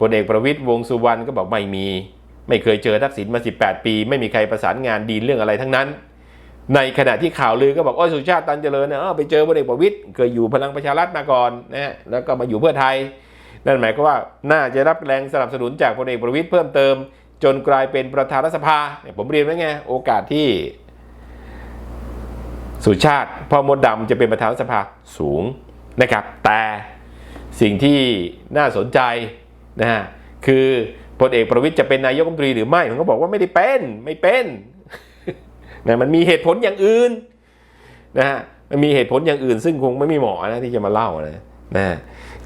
พลเอกประวิตยวงสุวรรณก็บอกไม่มี ไม่เคยเจอทักษิณมา 18 ปี ไม่มีใครประสานงานดีเรื่องอะไรทั้งนั้น ในขณะที่ข่าวลือก็บอกโอ้ยสุชาติตันเจริญเนี่ยเอไปเจอพลเอกประวิตยเคยอยู่พลังประชารัฐมาก่อนนะฮะแล้วก็มาอยู่เพื่อไทย นั่นหมายความว่าน่าจะรับแรงสนับสนุนจากพลเอกประวิตยเพิ่มเติม จนกลายเป็นประธานรัฐสภาเนี่ยผมเรียนไว้ไงโอกาสที่สุชาติพ่อมดดำจะเป็นประธานรัฐสภาสูงนะครับ แต่สิ่งที่น่าสนใจ นะฮะคือพลเอกประวิตยจะเป็นนายกรัฐมนตรีหรือไม่ผมก็บอกว่าไม่ได้เป็นไม่เป็นนะมันมีเหตุผลอย่างอื่นนะฮะมันมีเหตุผลอย่างอื่น ซึ่งคงไม่มีหมอนะที่จะมาเล่านะนะ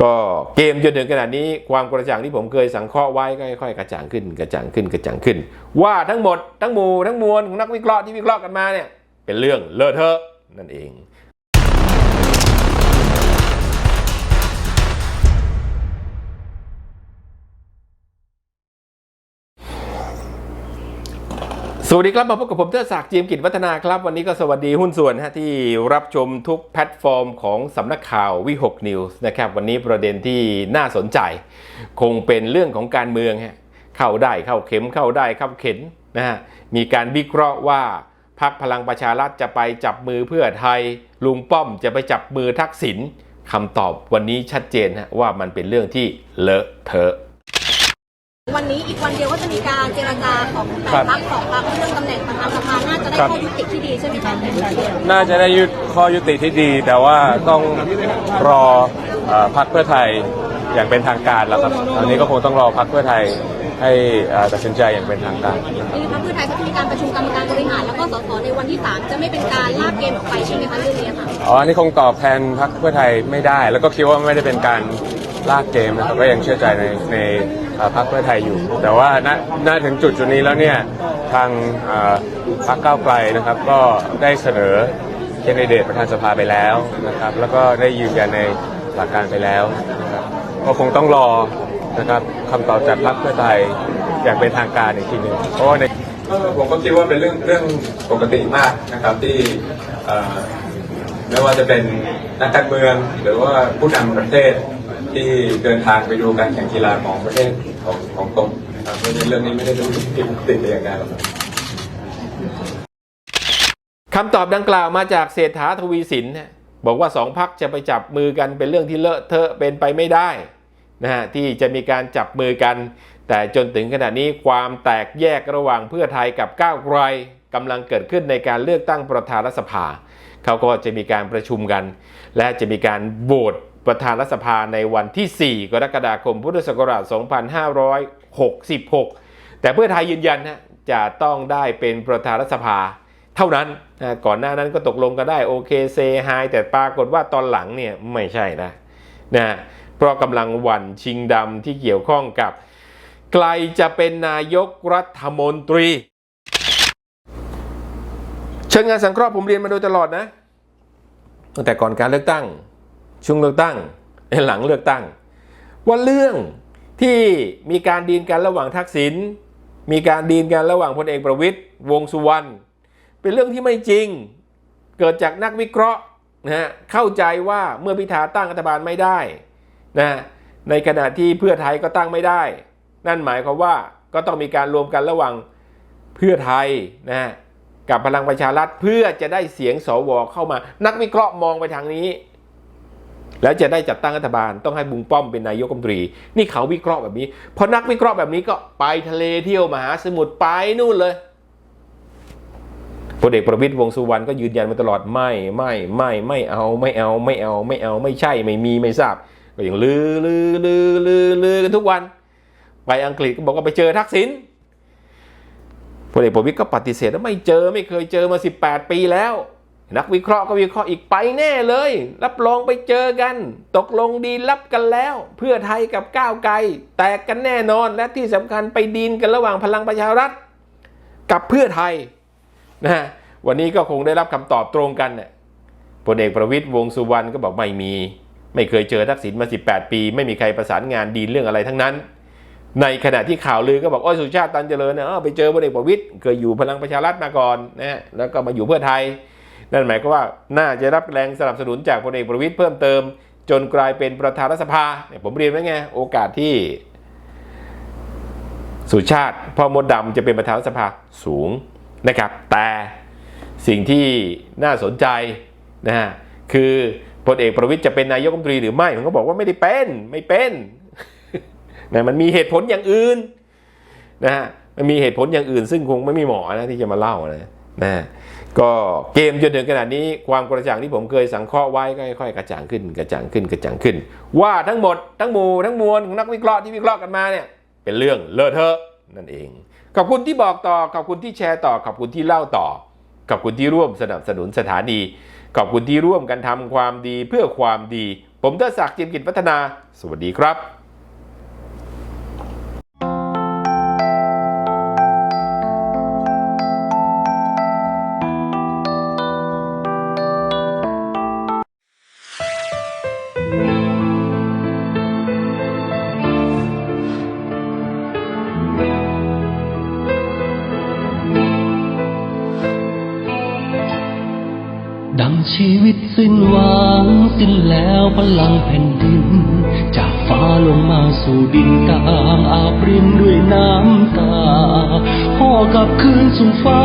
ก็เกมจนถึงขนาดนี้ความกระจ่างที่ผมเคยสังเคราะห์ไว้ก็ค่อยๆกระจ่างขึ้นกระจ่างขึ้นกระจ่างขึ้น ว่าทั้งหมดทั้งหมู่ทั้งมวลของนักวิเคราะห์ที่วิเคราะห์กันมาเนี่ยเป็นเรื่องเลอะเทอะนั่นเอง สวัสดีครับมาพบกับผมเทอศักดิ์จีมกิจวัฒนาครับ วันนี้ก็สวัสดีหุ้นส่วนฮะที่รับชมทุกแพลตฟอร์มของสำนักข่าววิหกนิวส์นะครับวันนี้ประเด็นที่น่าสนใจ คงเป็นเรื่องของการเมืองฮะเข้าได้เข้าเข็มเข้าได้เข้าเข็นนะฮะมีการวิเคราะห์ว่าพักพลังประชารัฐจะไปจับมือเพื่อไทย ลุงป้อมจะไปจับมือทักษิณคำตอบวันนี้ชัดเจนฮะว่ามันเป็นเรื่องที่เลอะเทอะ วันนี้อีกวันเดียวก็จะมีการเจรจาของแต่ครับพักของพักเรื่องตำแหน่งประธานสภาน่าจะได้ครับข้อยุติที่ดีใช่ไหมคะน่าจะได้ยุดข้อยุติที่ดี แต่ว่าต้องรอเอ่อพรรคเพื่อไทยอย่างเป็นทางการแล้วครับตอนนี้ก็คงต้องรอพรรคเพื่อไทยให้เอ่อตัดสินใจอย่างเป็นทางการมีพักเพื่อไทยเขาจะมีการประชุมกรรมการบริหารแล้วก็สสในวันที่สามจะไม่เป็นการลากเกมออกไปใช่ไหมคะเรื่องนี้ค่ะอ๋ออันนี้คงตอบแทนพรรคเพื่อไทยไม่ได้ แล้วก็คิดว่าไม่ได้เป็นการ ลากเกมนะครับก็ยังเชื่อใจในในพรรคเพื่อไทยอยู่ แต่ว่าณณถึงจุดจุดนี้แล้วเนี่ยทางพรรคก้าวไกลนะครับ ก็ได้เสนอแคนดิเดตประธานสภาไปแล้วนะครับ แล้วก็ได้ยืนยันในหลักการไปแล้วนะครับก็คงต้องรอนะครับคำตอบจากพรรคเพื่อไทยอย่างเป็นทางการอีกทีหนึ่งเพราะในผมก็คิดว่าเป็นเรื่องเรื่องปกติมากนะครับที่ไม่ว่าจะเป็นนักการเมืองหรือว่าผู้นำประเทศ ที่เดินทางไปดูการแข่งกีฬาของประเทศของของตนนะครับเพราะฉะนั้นเรื่องนี้ไม่ได้เป็นเรื่องที่ปกติแต่อย่างใดหรอกครับ คำตอบดังกล่าวมาจากเศรษฐาทวีสินนะบอกว่าสองพักจะไปจับมือกันเป็นเรื่องที่เลอะเทอะเป็นไปไม่ได้นะฮะที่จะมีการจับมือกัน แต่จนถึงขณะนี้ความแตกแยกระหว่างเพื่อไทยกับก้าวไกลกำลังเกิดขึ้นในการเลือกตั้งประธานรัฐสภา เขาก็จะมีการประชุมกัน และจะมีการโหวต ประธานรัฐสภาในวันที่ 4 กรกฎาคม พุทธศักราช 2566 แต่เพื่อไทยยืนยันนะจะต้องได้เป็นประธานรัฐสภาเท่านั้นนะก่อนหน้านั้นก็ตกลงกันได้โอเคเซฮายแต่ปรากฏว่าตอนหลังเนี่ยไม่ใช่นะนะเพราะกำลังหวั่นชิงดำที่เกี่ยวข้องกับใครจะเป็นนายกรัฐมนตรี เชิงงานสังเคราะห์ผมเรียนมาโดยตลอดนะตั้งแต่ก่อนการเลือกตั้ง ช่วงเลือกตั้งหลังเลือกตั้ง ว่าเรื่องที่มีการดีลกันระหว่างทักษิณมีการดีลกันระหว่างพลเอกประวิตยวงสุวรรณเป็นเรื่องที่ไม่จริง เกิดจากนักวิเคราะห์นะฮะเข้าใจว่าเมื่อพิธาตั้งรัฐบาลไม่ได้นะฮะในขณะที่เพื่อไทยก็ตั้งไม่ได้ นั่นหมายความว่าก็ต้องมีการรวมกันระหว่างเพื่อไทยนะฮะกับพลังประชารัฐเพื่อจะได้เสียงสวเข้ามา นักวิเคราะห์มองไปทางนี้ แล้วจะได้จัดตั้งรัฐบาลต้องให้บุงป้อมเป็นนายกรัฐมนตรี นี่เขาวิเคราะห์แบบนี้พอนักวิเคราะห์แบบนี้ก็ไปทะเลเที่ยวมหาสมุทรไปนู่นเลยพลเอกประวิตยวงสุวรรณก็ยืนยันมาตลอดไม่ไม่ไม่ไม่เอาไม่เอาไม่เอาไม่เอาไม่ใช่ไม่มีไม่ทราบ ก็ยังลือลือลือลือลือกันทุกวัน ไปอังกฤษก็บอกว่าไปเจอทักษิณพลเอกประวิตยก็ปฏิเสธว่าไม่เจอไม่เคยเจอมา 18 ปีแล้ว นักวิเคราะห์ก็วิเคราะห์อีกไปแน่เลย รับรองไปเจอกัน ตกลงดีลลับกันแล้ว เพื่อไทยกับก้าวไกล แตกกันแน่นอนและที่สำคัญไปดีลกันระหว่างพลังประชารัฐ กับเพื่อไทยนะฮะวันนี้ก็คงได้รับคำตอบตรงกันเนี่ยพลเอกประวิตยวงสุวรรณก็บอกไม่มี ไม่เคยเจอทักษิณมา 18 ปี ไม่มีใครประสานงานดีลเรื่องอะไรทั้งนั้น ในขณะที่ข่าวลือก็บอกโอ้ยสุชาติตันเจริญเนี่ยไปเจอพลเอกประวิตยเคยอยู่พลังประชารัฐมาก่อนนะฮะแล้วก็มาอยู่เพื่อไทย นั่นหมายความว่าน่าจะรับแรงสนับสนุนจากพลเอกประวิตยเพิ่มเติม จนกลายเป็นประธานรัฐสภาเนี่ยผมเรียนไว้ไงโอกาสที่ สุชาติพ่อมดดำจะเป็นประธานรัฐสภาสูงนะครับ แต่สิ่งที่น่าสนใจนะฮะคือพลเอกประวิตยจะเป็นนายกรัฐมนตรีหรือไม่ผมก็บอกว่าไม่ได้เป็นไม่เป็นนะมันมีเหตุผลอย่างอื่นนะฮะมันมีเหตุผลอย่างอื่น ซึ่งคงไม่มีหมอนะที่จะมาเล่านะนะฮะ ก็เกมจนถึงขนาดนี้ความกระจ่างที่ผมเคยสังเคราะห์ไว้ก็ค่อยๆกระจ่างขึ้นกระจ่างขึ้นกระจ่างขึ้น ว่าทั้งหมดทั้งหมู่ทั้งมวลของนักวิเคราะห์ที่วิเคราะห์กันมาเนี่ยเป็นเรื่องเลอะเทอะนั่นเอง ขอบคุณที่บอกต่อขอบคุณที่แชร์ต่อขอบคุณที่เล่าต่อขอบคุณที่ร่วมสนับสนุนสถานีขอบคุณที่ร่วมกันทำความดีเพื่อความดี ผมเทดศักดิ์จิมกิจพัฒนา สวัสดีครับ แล้วพลังแผ่นดิน จากฟ้าลงมาสู่ดินตามอาบรินด้วยน้ำตาพ่อกับคืนสู่ฟ้า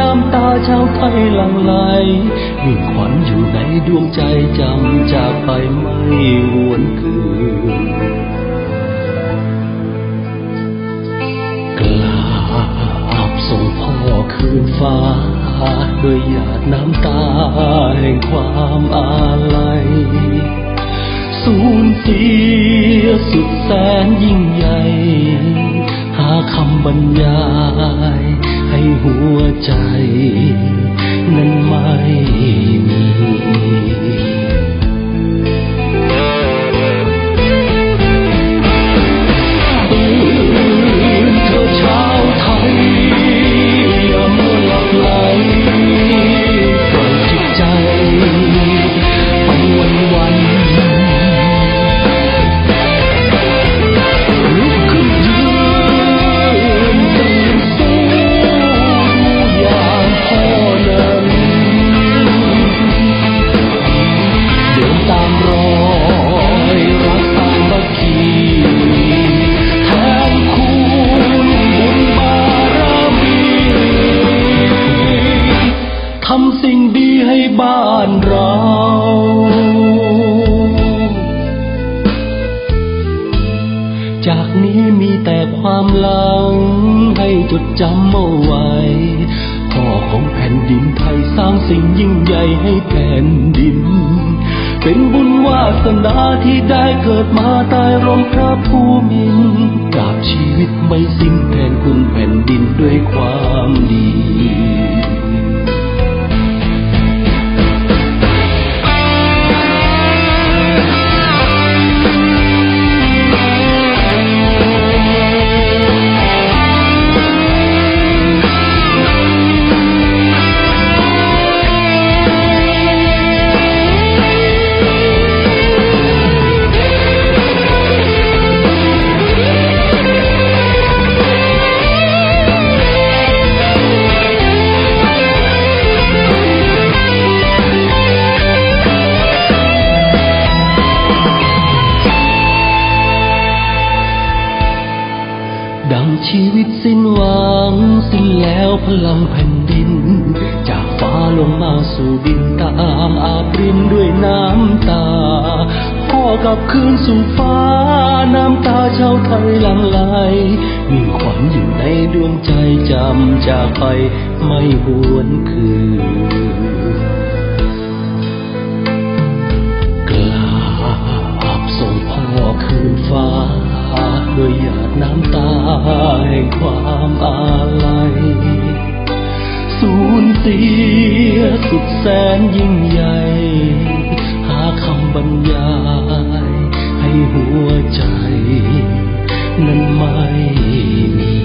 น้ำตาชาวไทยหลั่งไหลมิ่งขวัญอยู่ในดวงใจจำจากไปไม่หวนคืนกราบส่งพ่อคืนฟ้า ด้วยหยาดน้ำตาแห่งความอาลัย สูญเสียสุดแสนยิ่งใหญ่ หาคำบรรยายให้หัวใจ นั้นไม่มี ให้บ้านเราจากนี้มีแต่ความหลัง ให้จดจำเอาไว้พ่อของแผ่นดินไทยสร้างสิ่งยิ่งใหญ่ให้แผ่นดิน เป็นบุญวาสนาที่ได้เกิดมาใต้ร่มพระภูมินทร์กราบชีวิตไม่สิ้นแทนคุณแผ่นดินด้วยความดี ชีวิตสิ้นหวัง สิ้นแล้วพลังแผ่นดิน จากฟ้าลงมาสู่ดินตามอาบรินด้วยน้ำตา พ่อกลับคืนสู่ฟ้า น้ำตาชาวไทยหลั่งไหลมีขวัญอยู่ในดวงใจจำจากไปไม่หวนคืนกราบส่งพ่อคืนฟ้า ด้วยหยาดน้ำตาแห่งความอาลัย สูญเสียสุดแสนยิ่งใหญ่ หาคำบรรยาย ให้หัวใจ นั้นไม่มี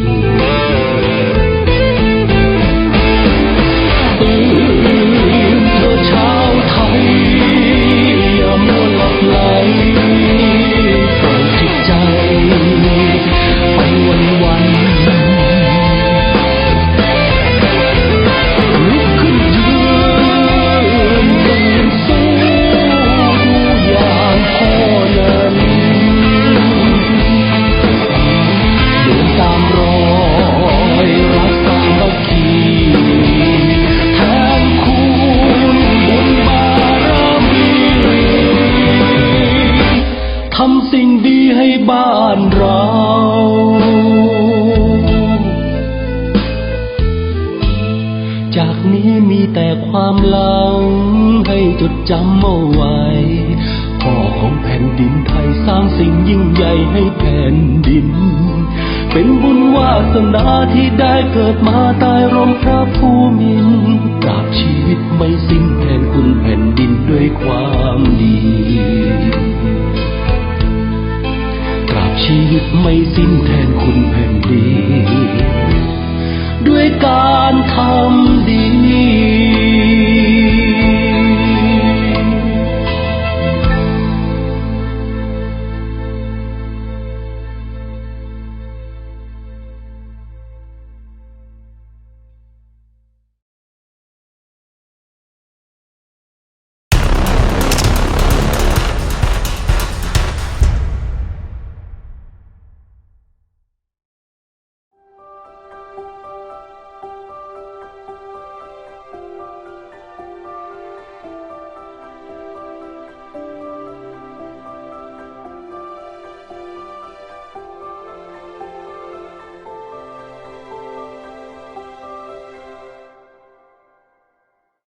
สิ่งดีให้บ้านเรา จากนี้มีแต่ความหลัง ให้จดจำเอาไว้พ่อของแผ่นดินไทยสร้างสิ่งยิ่งใหญ่ให้แผ่นดิน เป็นบุญวาสนาที่ได้เกิดมาใต้ร่มพระภูมินทร์ตราบชีวิตไม่สิ้นแทนคุณแผ่นดินด้วยความดี ชีวิตไม่สิ้นแทนคุณแผ่นดินด้วยการทำดี